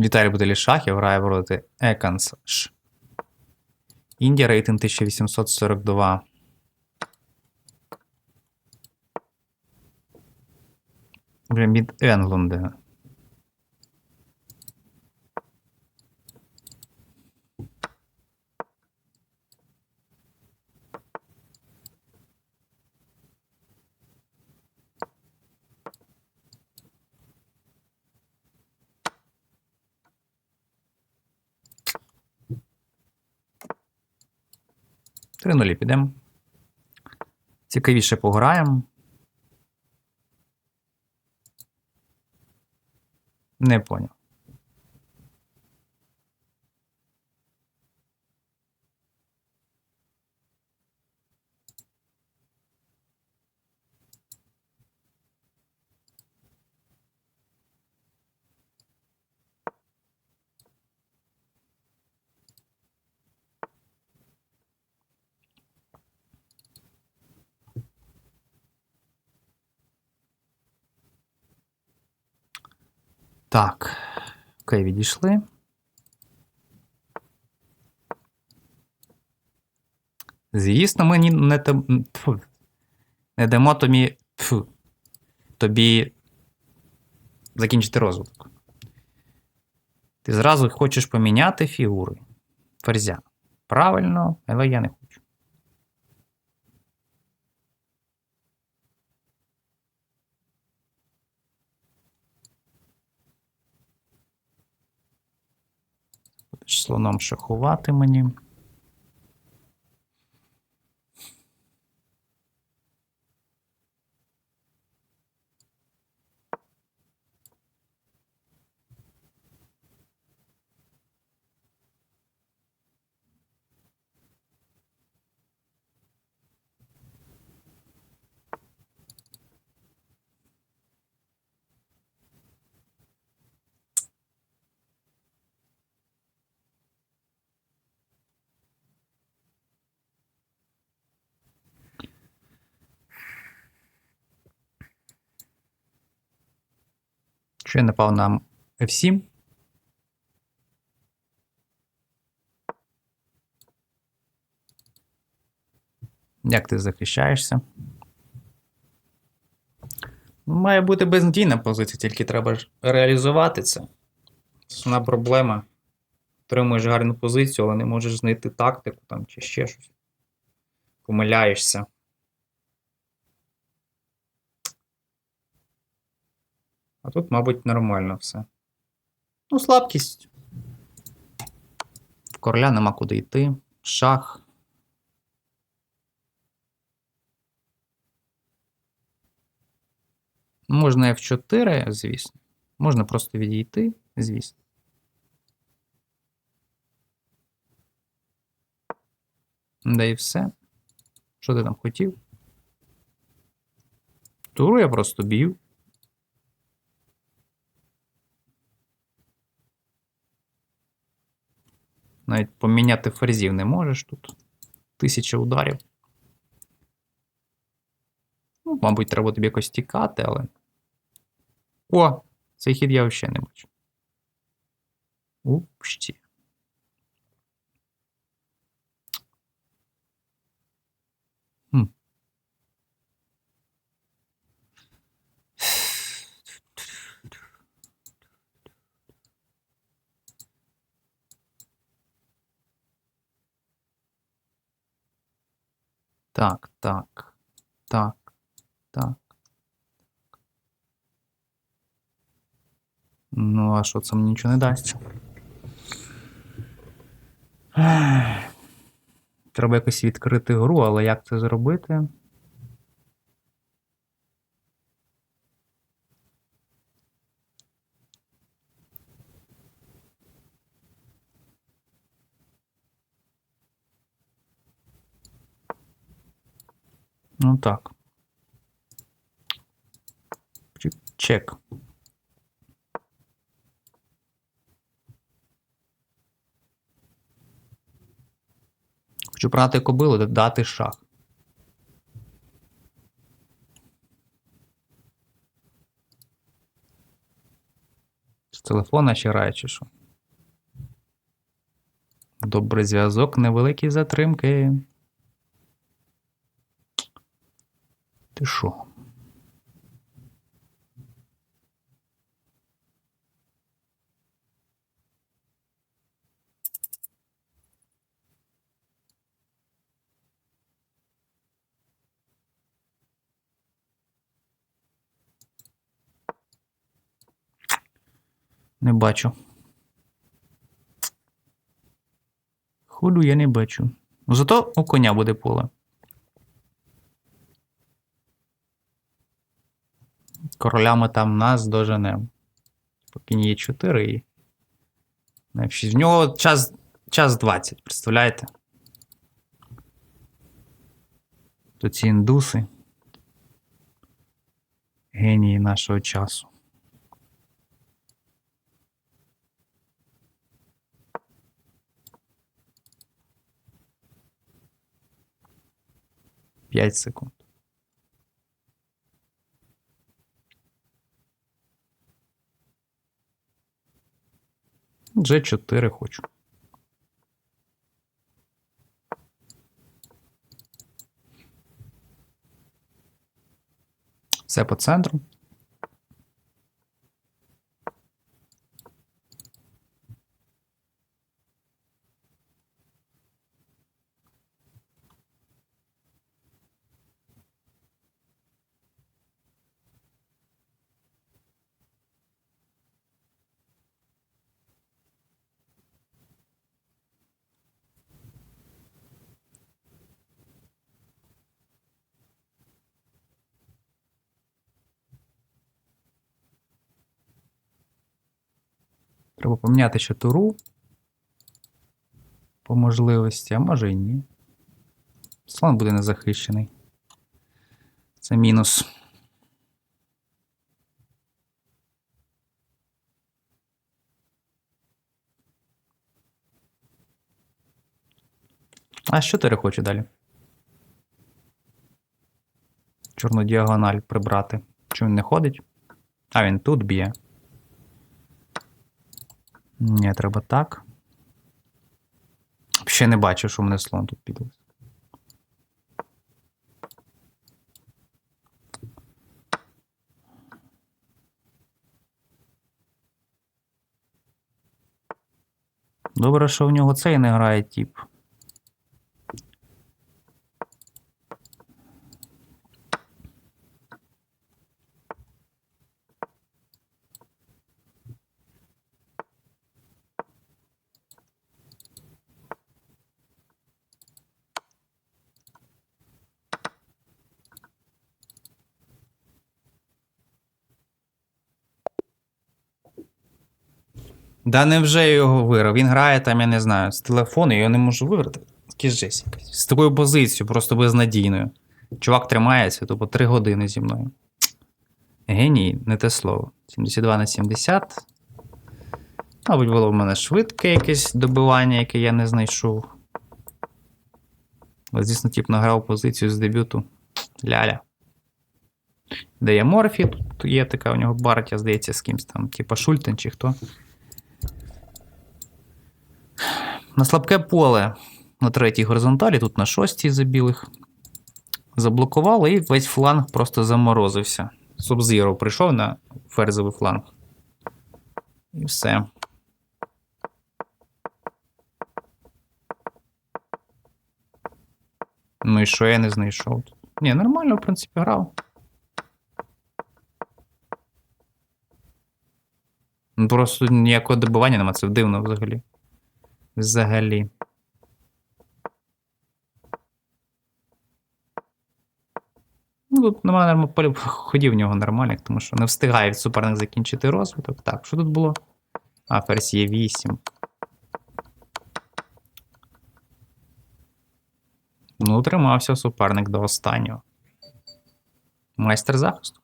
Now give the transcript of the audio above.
Віталій Бутелі шахів грає проти Еканс Ш. Індія рейтинг 1842. Блін, від Енглунда. Три нулі підемо. Цікавіше пограємо. Не поняв. Так. Окей, відійшли. Звісно, ми не, не дамо тобі, тобі закінчити розвиток. Ти зразу хочеш поміняти фігури ферзя. Правильно, але я не хочу. Будеш нам шахувати мені. Що я напав на F7? Як ти захищаєшся? Має бути безнадійна позиція, тільки треба ж реалізувати це. Основна проблема. Отримуєш гарну позицію, але не можеш знайти тактику там чи ще щось. Помиляєшся. А тут, мабуть, нормально все. Ну, слабкість. В короля нема куди йти. Шах. Можна F4, звісно. Можна просто відійти, звісно. Да і все. Що ти там хотів? Туру я просто б'ю. Навіть поміняти ферзів не можеш тут. Тисяча ударів. Ну, мабуть, треба тобі якось тікати, але. О! Цей хід я взагалі не бачу. Упшті. Так, так, так, так. Ну, а що це мені нічого не дасть? Треба якось відкрити гру, але як це зробити? Ну так. Чек-. Хочу брати кобилу, дати шах. З телефона ще грає, чи що? Добрий зв'язок, невеликі затримки. Ти що? Не бачу. Ходу я не бачу. Зато у коня буде поле. Короля ми там нас доженемо. Поки є 4 і. F6. В нього час, час 20, представляєте? То ці індуси. Генії нашого часу. П'ять секунд. G4 хочу. Все по центру. Треба поміняти ще туру. По можливості, а може і ні. Слон буде незахищений. Це мінус. А що ти хочу далі? Чорну діагональ прибрати. Чому він не ходить? А, він тут б'є. Ні, треба так. Ще не бачу, що в мене слон тут піде. Добре, що в нього цей не грає тип. Да невже я його виграв? Він грає там, я не знаю, з телефону, я не можу виграти. Який. З такою позицією, просто безнадійною. Чувак тримається, то по 3 години зі мною. Геній, не те слово. 72 на 70. Мабуть, було в мене швидке якесь добивання, яке я не знайшов. Але, звісно, тип награв позицію з дебюту. Ляля. Де є Морфі, тут є така у нього партія, здається, з кимсь там, типа Шультен чи хто. На слабке поле на третій горизонталі, тут на шостій за білих. Заблокували і весь фланг просто заморозився. Субзіро прийшов на ферзовий фланг. І все. Ну і що я не знайшов? Ні, нормально, в принципі, грав. Ну, Просто ніякого добивання нема, це дивно взагалі. Взагалі. Ну, тут немає полів ходів в нього нормальних, тому що не встигає суперник закінчити розвиток. Так, що тут було? А, ферзь є 8. Ну, тримався суперник до останнього. Майстер захисту.